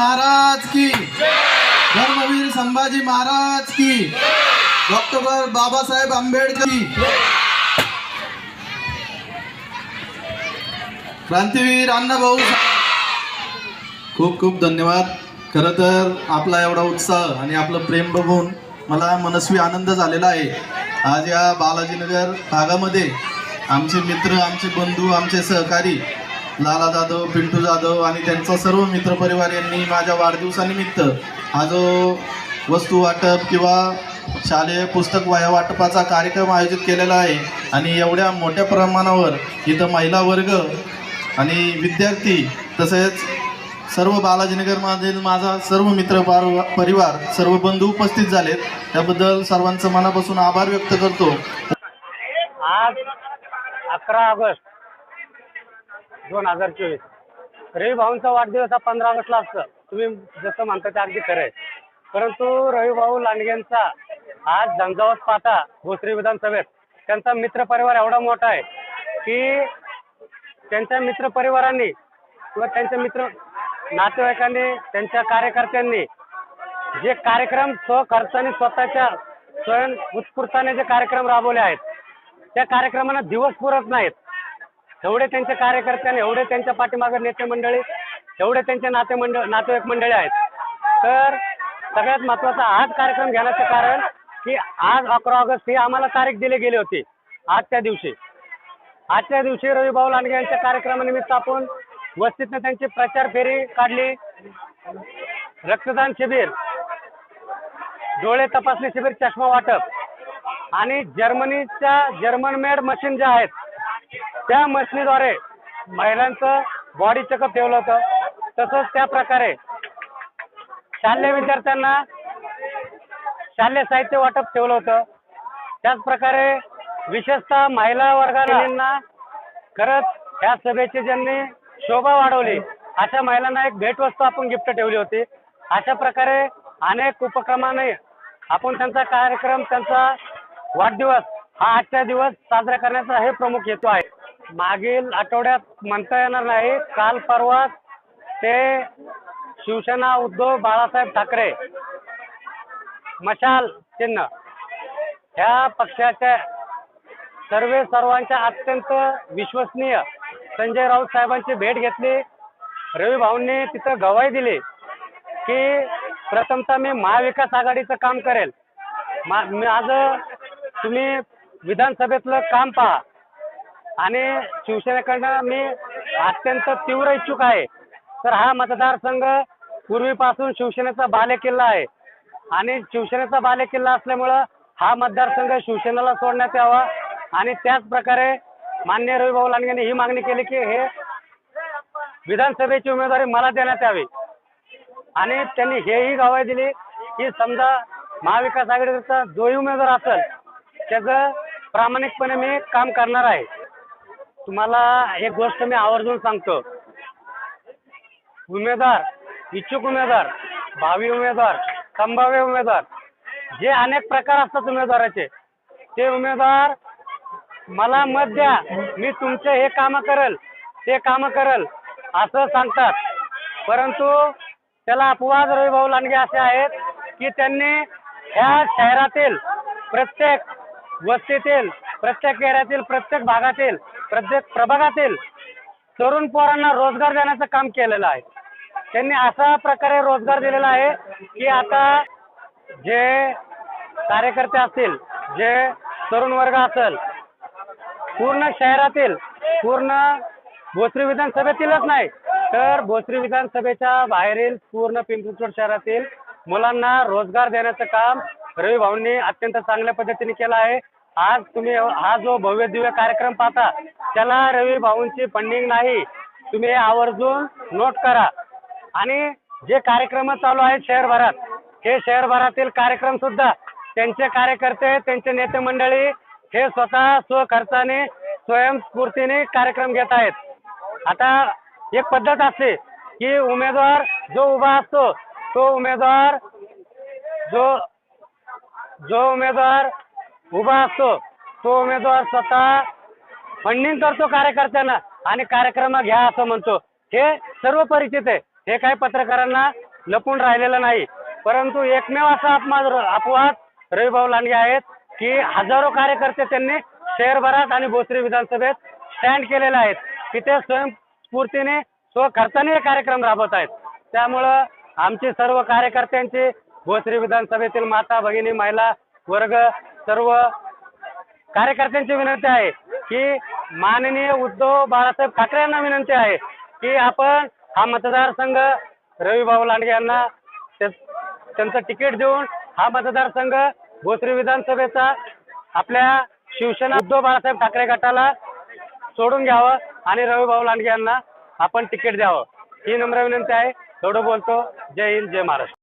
महाराज की। धर्मवीर संभाजी महाराज की। डॉक्टर बाबासाहेब आंबेडकर क्रांतीवीर क्रांतीवीर अण्णाभाऊ खूप खूप धन्यवाद. खरं तर आपला एवढा उत्साह आणि आपलं प्रेम बघून मला मनस्वी आनंद झालेला आहे. आज या बालाजीनगर भागामध्ये आमचे मित्र आमचे बंधू आमचे सहकारी लाला जाधव पिंटू जाधव आणि त्यांचा सर्व मित्रपरिवार यांनी माझ्या वाढदिवसानिमित्त हा जो वस्तू वाटप किंवा शालेय पुस्तक वाया वाटपाचा कार्यक्रम आयोजित केलेला आहे आणि एवढ्या मोठ्या प्रमाणावर इथं महिला वर्ग आणि विद्यार्थी तसेच सर्व बालाजीनगरमधील माझा सर्व मित्र पार- परिवार सर्व बंधू उपस्थित झालेत. त्याबद्दल सर्वांचं मनापासून आभार व्यक्त करतो. आज अकरा ऑगस्ट दोन हजार चोवीस. रवी भाऊंचा वाढदिवस हा पंधरा ऑगस्टला असतं. तुम्ही जसं म्हणता ते अगदी खरं आहे. परंतु रवी भाऊ लांडगेंचा आज झंझावत पाहता भोसरी विधानसभेत. त्यांचा मित्रपरिवार एवढा मोठा आहे की त्यांच्या मित्रपरिवारांनी किंवा त्यांच्या मित्र नातेवाईकांनी त्यांच्या कार्यकर्त्यांनी जे कार्यक्रम स्वखर्चाने स्वतःच्या स्वयं उत्स्फूर्ताने जे कार्यक्रम राबवले आहेत त्या कार्यक्रमांना दिवस पुरत नाहीत. एवढे त्यांचे कार्यकर्त्यांनी एवढे त्यांच्या पाठीमागे नेते मंडळी एवढे त्यांचे नाते मंडळ नातेवाईक मंडळी आहेत. तर सगळ्यात महत्त्वाचा आज कार्यक्रम घेण्याचं कारण की आज अकरा ऑगस्ट ही आम्हाला तारीख दिली गेली होती आजच्या दिवशी. आजच्या दिवशी रविभाऊ लांडगे यांच्या कार्यक्रमानिमित्त आपण वस्तीतनं त्यांची प्रचार फेरी काढली. रक्तदान शिबिर डोळे तपासणी शिबिर चष्मा वाटप. आणि जर्मनीच्या जर्मन मेड मशीन ज्या आहेत त्या मशीनद्वारे महिलांचं बॉडी चेकअप ठेवलं होतं. तसंच त्या प्रकारे शालेय विद्यार्थ्यांना शालेय साहित्य वाटप ठेवलं होतं. त्याचप्रकारे विशेषतः महिला वर्गाला खरंच ह्या सभेची ज्यांनी शोभा वाढवली अशा महिलांना एक भेटवस्तू आपण गिफ्ट ठेवली होती. अशा प्रकारे अनेक उपक्रमाने आपण त्यांचा कार्यक्रम त्यांचा वाढदिवस हा आजचा दिवस साजरा करण्याचा हे प्रमुख हेतू आहे. मागील आठवड्यात म्हणता येणार नाही काल परवा ते शिवसेना उद्धव बाळासाहेब ठाकरे मशाल चिन्ह ह्या पक्षाच्या सर्वे सर्वांच्या अत्यंत विश्वसनीय. संजय राऊत साहेबांची भेट घेतली. रवी भाऊंनी तिथं गवाही दिली की प्रथमतः मी महाविकास आघाडीचं काम करेल. मा माझं तुम्ही विधानसभेतलं काम पहा. आणि शिवसेनेकडनं मी अत्यंत तीव्र इच्छुक आहे. तर हा मतदारसंघ पूर्वीपासून शिवसेनेचा बालेकिल्ला आहे. आणि शिवसेनेचा बालेकिल्ला असल्यामुळं हा मतदारसंघ शिवसेनेला सोडण्यात यावा आणि त्याच प्रकारे मान्य रविभाऊ लांडगेंनी ही मागणी केली की हे विधानसभेची उमेदवारी मला देण्यात यावी. आणि त्यांनी हेही गवाही दिली की समजा महाविकास आघाडीचा जोही उमेदवार असेल त्याचं प्रामाणिकपणे मी काम करणार आहे. तुम्हाला एक गोष्ट मी आवर्जून सांगतो. उमेदवार इच्छुक उमेदवार भावी उमेदवार संभाव्य उमेदवार जे अनेक प्रकार असतात उमेदवाराचे ते उमेदवार मला मत द्या. मी तुमचे हे कामं करेल ते कामं करेल असं सांगतात. परंतु त्याला अपवाद रविभाऊ लांडगे असे आहेत की त्यांनी ह्या शहरातील प्रत्येक वस्तीतील प्रत्येक एरियातील प्रत्येक भागातील प्रत्येक प्रभागातील तरुण पोरांना रोजगार देण्याचं काम केलेलं आहे. त्यांनी अशा प्रकारे रोजगार दिलेला आहे की आता जे कार्यकर्ते असतील जे तरुण वर्ग असेल पूर्ण शहरातील पूर्ण भोसरी विधानसभेतीलच नाही तर भोसरी विधानसभेच्या बाहेरील पूर्ण पिंपरी शहरातील मुलांना रोजगार देण्याचं काम रवी भाऊंनी अत्यंत चांगल्या पद्धतीने केलं आहे. आज तुम्ही हा जो भव्य दिव्य कार्यक्रम पाहता त्याला रवी भाऊंची फंडिंग नाही. तुम्ही आवर्जून नोट करा. आणि जे कार्यक्रम चालू आहेत शहरभरात हे शहरभरातील कार्यक्रम सुद्धा त्यांचे कार्यकर्ते त्यांचे नेते मंडळी हे स्वतः स्वखर्चाने स्वयंस्फूर्तीने कार्यक्रम घेत आहेत. आता एक पद्धत असते की उमेदवार जो उभा असतो तो उमेदवार जो जो उमेदवार उभा असतो. तो उमेदवार स्वतः फंडिंग करतो कार्यकर्त्यांना आणि कार्यक्रम घ्या असं म्हणतो. हे सर्व परिचित आहे. हे काही पत्रकारांना लपून राहिलेलं नाही. परंतु एकमेव असा अपवाद अपवाद रविभाऊ लांडगे आहेत की हजारो कार्यकर्ते त्यांनी शहरभरात आणि भोसरी विधानसभेत स्टँड केलेले आहेत. की ते स्वयंस्फूर्तीने स्वखर्चाने हे कार्यक्रम राबवत आहेत. त्यामुळं आमची सर्व कार्यकर्त्यांची भोसरी विधानसभेतील माता भगिनी महिला वर्ग सर्व कार्यकर्त्यांची विनंती आहे की माननीय उद्धव बाळासाहेब ठाकरे यांना विनंती आहे की आपण हा मतदारसंघ रविभाऊ लांडगे यांना त्यांचं तिकीट देऊन हा मतदारसंघ भोसरी विधानसभेचा आपल्या शिवसेना उद्धव बाळासाहेब ठाकरे गटाला सोडून घ्यावं आणि रविभाऊ लांडगे यांना आपण तिकीट द्यावं. ही नम्र विनंती आहे. थोडं बोलतो. जय हिंद जय महाराष्ट्र.